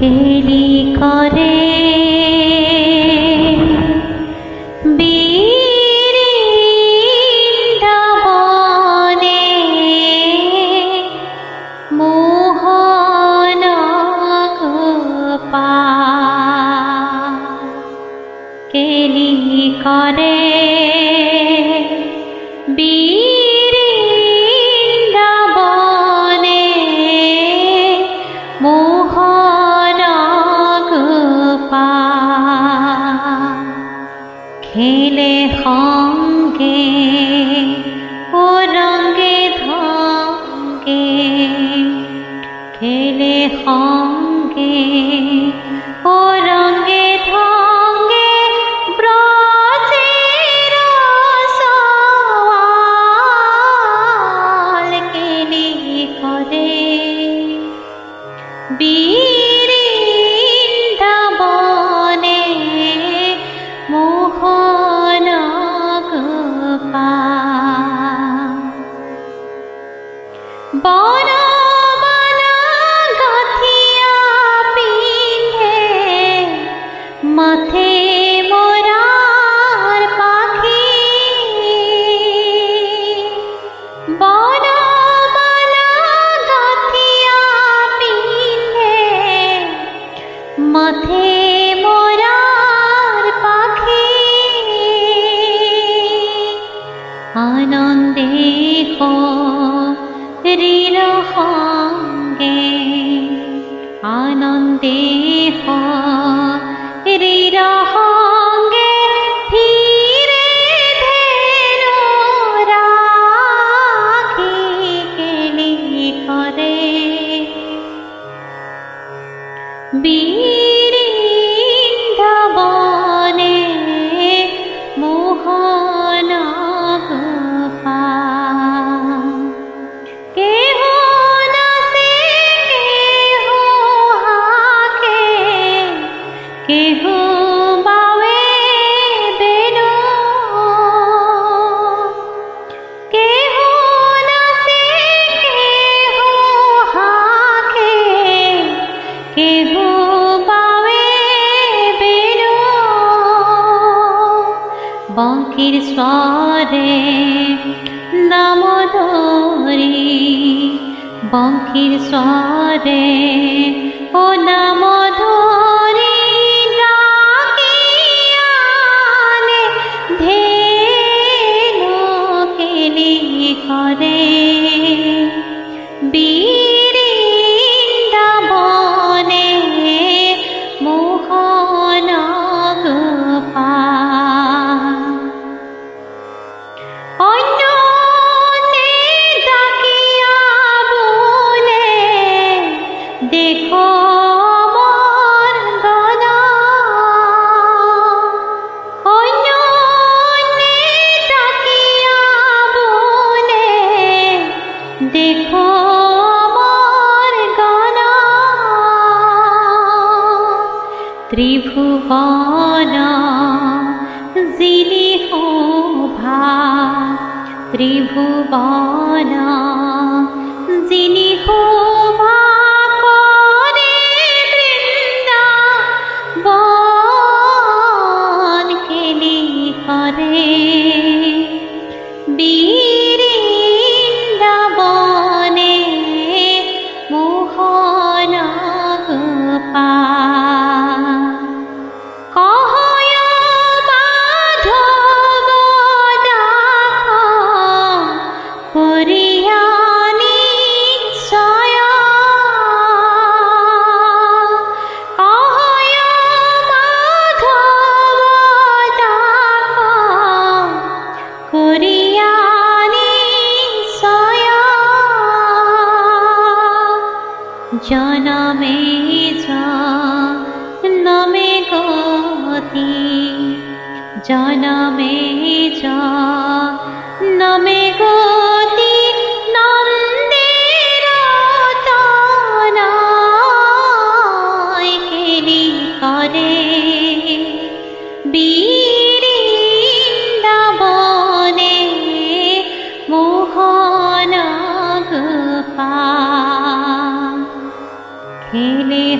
কেলি করে। বীরিন্দবনে মোহন কেলি করে। বি কেহ বাওয়ে দেন কেহ নাচে, কেহ হাকে? কেহ বাওয়ে বেন? বাঁকির স্বরে দামোদরী। বাঁকির স্বরে, ও নাম ত্রিভুবন যিনি ভা ত্রিভুবন যিনি শোভা করে বৃন্দাবন কেলি করে বৃন্দাবনে মোহন গোপা জনমে জনমে গতি জনমে জনমে গতি।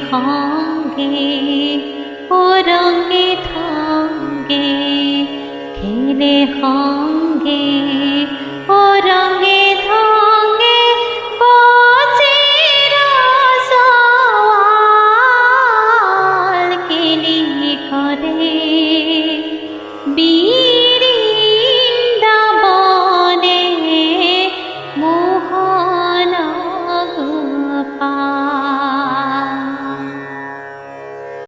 ভাঙ্গে ও রঙে থাঙ্গে খেলে হাঙ্গে ও রঙে